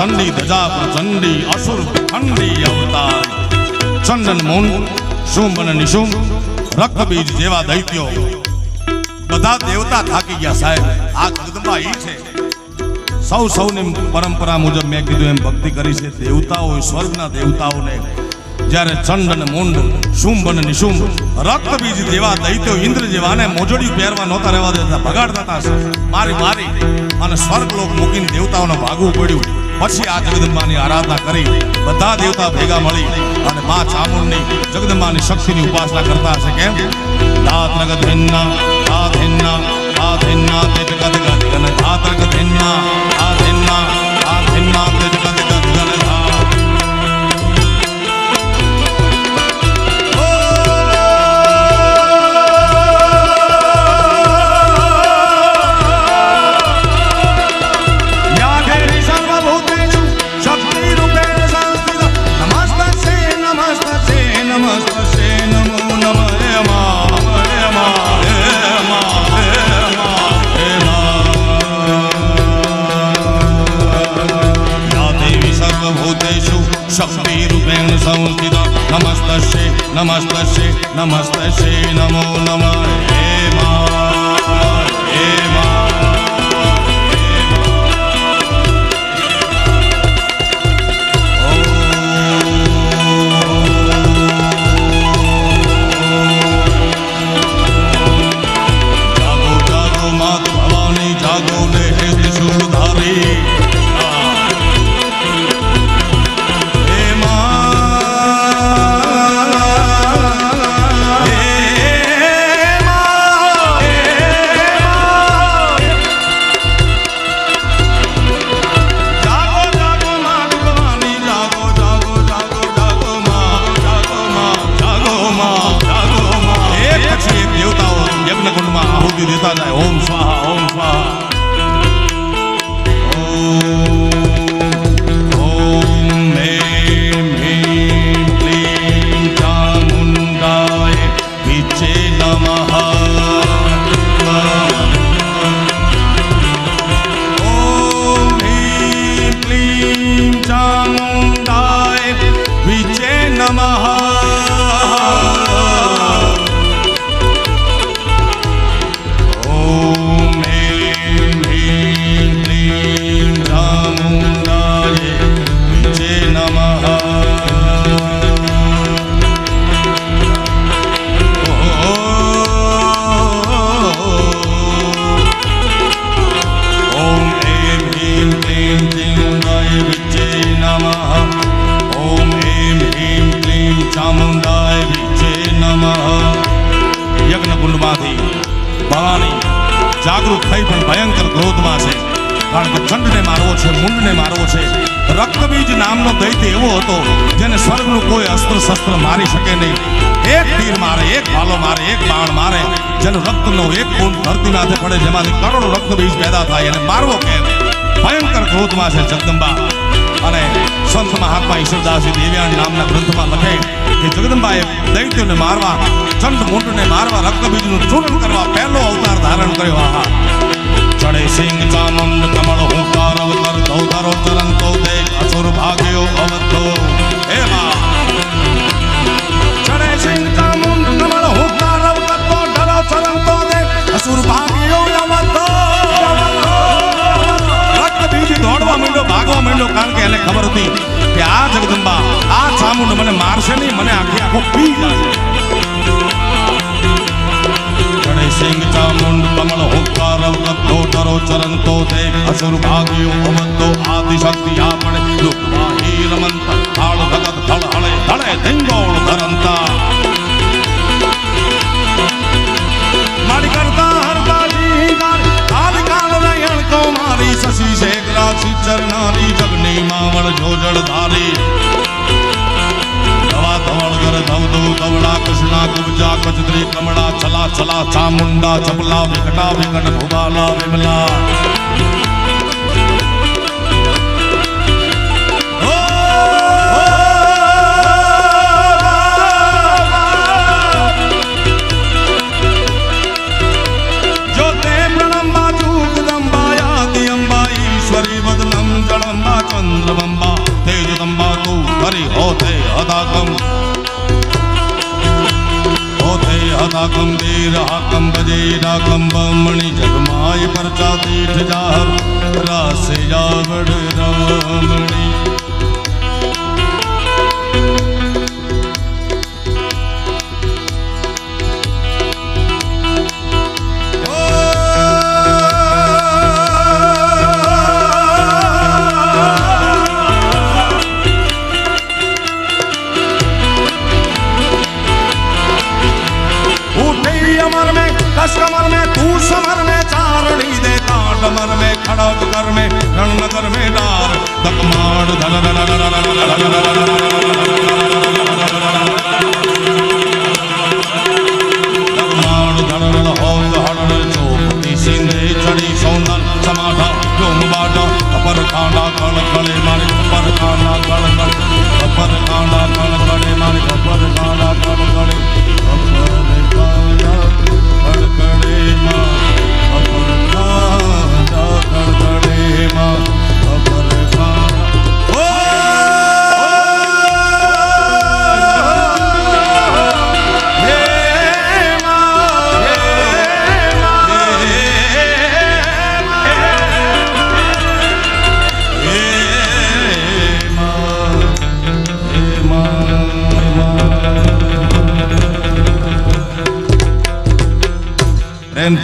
ચંડી ધજા પ્રચંડી અસુર ખંડી અવતાર ચંદન મૂન શુંભ અને નિશુંભ રક્તબીજ જેવા દૈત્યો બધા દેવતા થાકી ગયા સાહેબ. આ જગદંબા ઈ છે. સૌ સૌની પરંપરા મુજબ મેં કીધું એમ ભક્તિ કરી છે. દેવતાઓ, સ્વર્ગના દેવતાઓને જ્યારે ચંડ અને મુંડ શુંભ અને નિશુંભ, રક્તબીજ જેવા દૈત્યો, ઇન્દ્ર જેવાને મોજડી પહેરવા નહોતા રહેવા દેતા, ભગાડતા હતા મારી મારી અને સ્વર્ગલોક મૂકીને દેવતાઓને ભાગવું પડ્યું. પછી આ જગદંબાની આરાધના કરી બધા દેવતા ભેગા મળી અને મા ચામુંડની જગદંબાની શક્તિની ઉપાસના કરતા હશે. કેમ? દાત નગદ ભિન્ના દાત હિન્ના દાત હિન્ના તે જગત ગત ગન દાત નગદ સંસ્થિત નમસ્તે નમસ્તે નમસ્તે નમો નમઃ જેને સ્વર્ગનું કોઈ અસ્ત્ર શસ્ત્ર મારી શકે નહીં. એક તીર મારે, એક ભાલો મારે, એક બાણ મારે, જેનું રક્તનો એક બૂંદ ધરતી માથે પડે, જેમાંથી કરોડો રક્તબીજ પેદા થાય એને મારવો કે ભયંકર ક્રોધમાં છે જગદંબા. અને સંત મહાત્મા ઈશ્વરદાસજી દેવ્યાણ નામના ગ્રંથમાં લખે કે જગદંબાએ દૈત્યોને મારવા, ચંડ મુંડને મારવા રક્તબીજનું ચૂર્ણ કરવા પહેલો અવતાર ધારણ કર્યો. આહા. ચડે સિંહ ચામુંડ કમળ હોકાર અવતર ચરણ તો દેખ અસુર ભાગ્યો અવધો. હતી કે આ જગદંબા, આ ચામુંડ મને મારશે નહીં, મને આખી આખો પી જશે સિંહ, ચામુંડ, કમળ હોકાર અવગતો ડરો ચરંતો દેખ અસુર ભાગ્યો અવધો આદિશક્તિ આપણે લુકવાહી રમંત ચામુંડા ચપલા વિકટા વિકટ ભુવાલા વિમલા.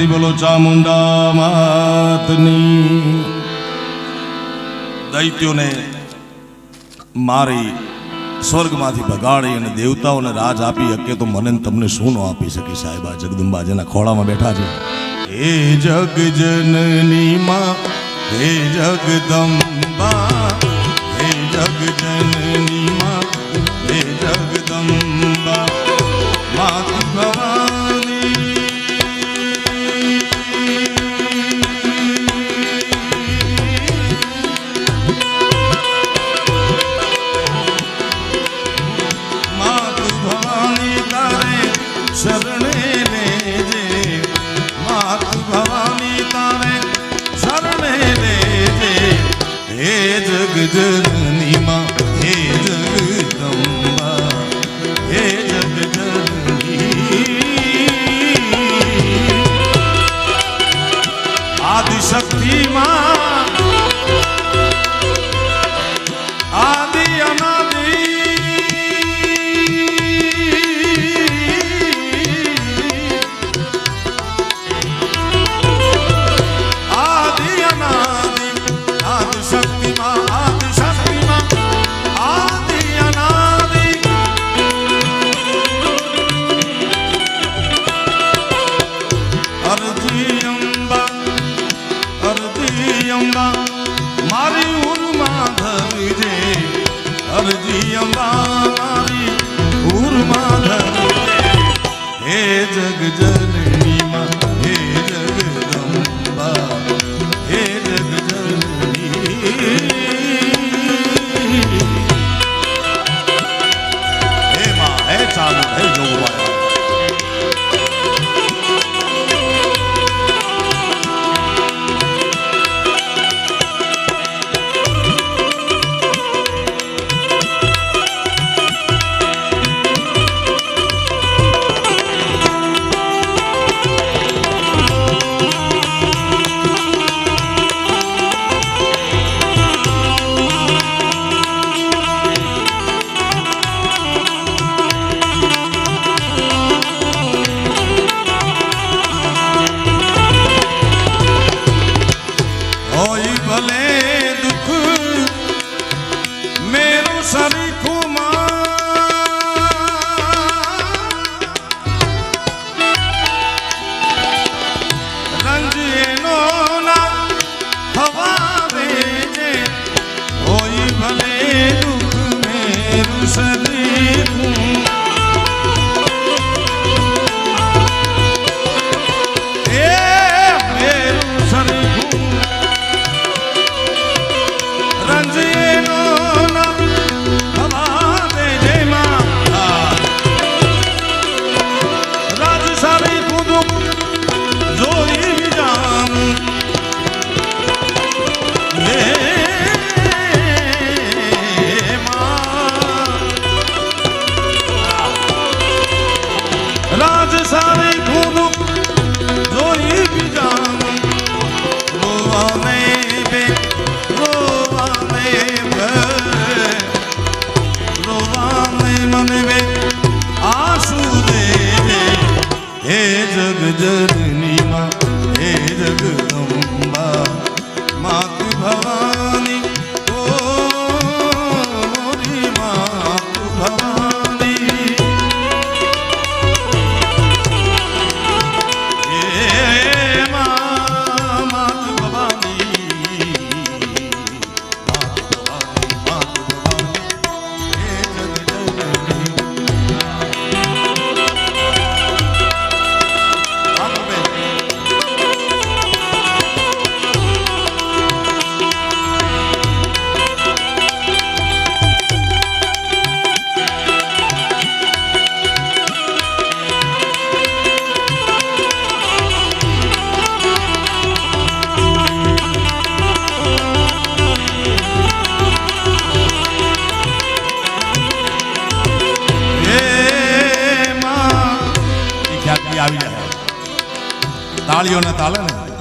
ફરીથી બોલો ચામુંડા માતની. દૈત્યોને મારી સ્વર્ગમાંથી ભગાડી અને દેવતાઓને રાજ આપી શકે તો મને તમને શું ન આપી શકે સાહેબ? આ જગદંબા જેના ખોળામાં બેઠા છે. હે જગજનની માં, હે જગદંબા, હે જગજનની sevdim. Allah તાળીઓને તાલે ને?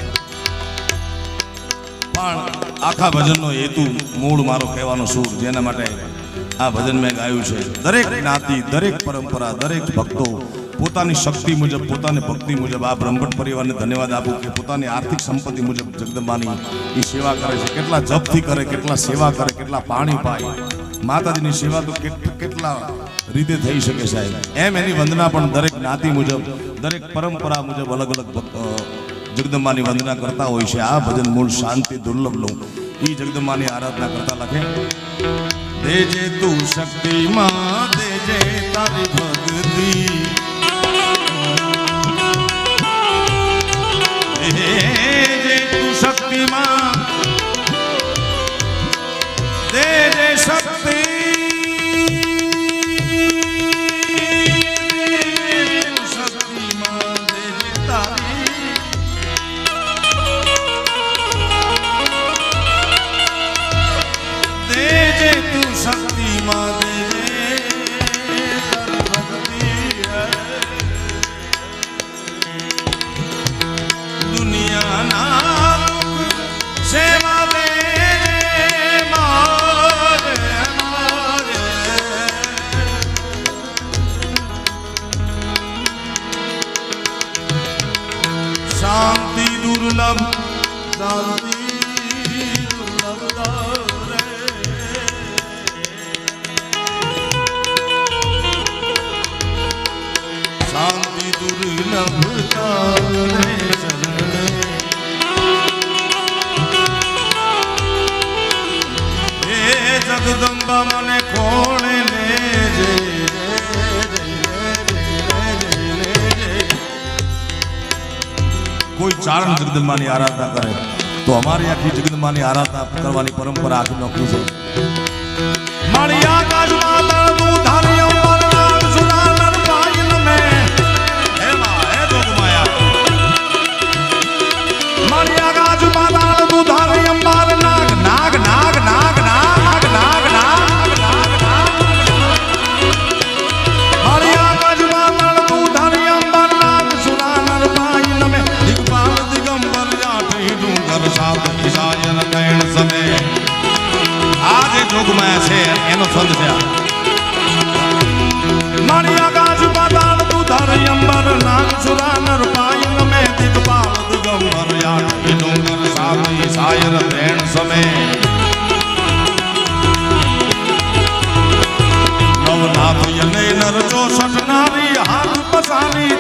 પણ આખા ભજનનો હેતુ મૂળ મારો કહેવાનો સૂર, જેના માટે આ ભજન મેં ગાયું છે. દરેક જ્ઞાતિ, દરેક પરંપરા, દરેક ભક્તો પોતાની શક્તિ મુજબ, પોતાની ભક્તિ મુજબ આ બ્રહ્મભટ્ટ પરિવારને ધન્યવાદ આપું કે પોતાની આર્થિક સંપત્તિ મુજબ જગદંબાની એ સેવા કરે છે. કેટલા જપથી કરે, કેટલા સેવા કરે, કેટલા પાણી પાય. માતાજીની સેવા તો કેટ- કેટલા રીતે થઈ શકે સાહેબ? એમ એની વંદના પણ દરેક જ્ઞાતિ મુજબ, દરેક પરંપરા મુજબ અલગ અલગ જગદંબાની વંદના કરતા હોય છે. આ ભજન મૂળ શાંતિ, દુર્લભ લઉં એ જગદંબાની આરાધના કરતા લખે. દેજે તું શક્તિમાં, દેજે તારી ભક્તિ. જગદંબા મને કોણે લેજે કોઈ ચારણ જગદંબાની આરાધના કરે. તો અમારી આખી જગદંબાની આરાધના કરવાની પરંપરા આખી નોખી છે. નારાયણ પ્રેણ સમે નવનાથ યને નરજો સટનારી હાથ પસારી.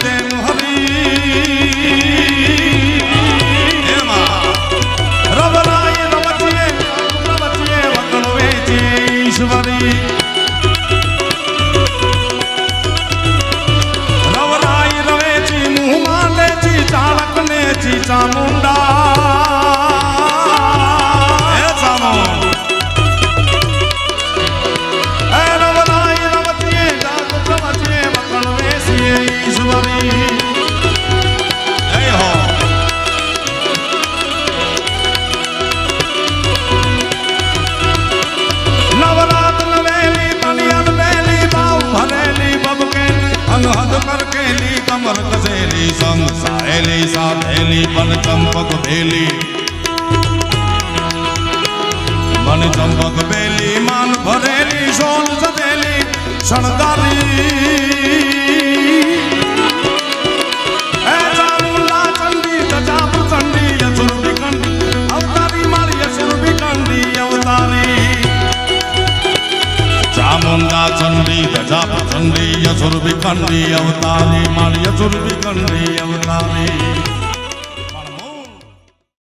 ગગબેલી માન ભરેલી સોન સદેલી શણગારી. ચામુંડા ચંડી ગજા મારી ચંડી ગજા ચંડી યસુર વિકંડી અવતારી માળી યસુર વિકંડી અવતારી.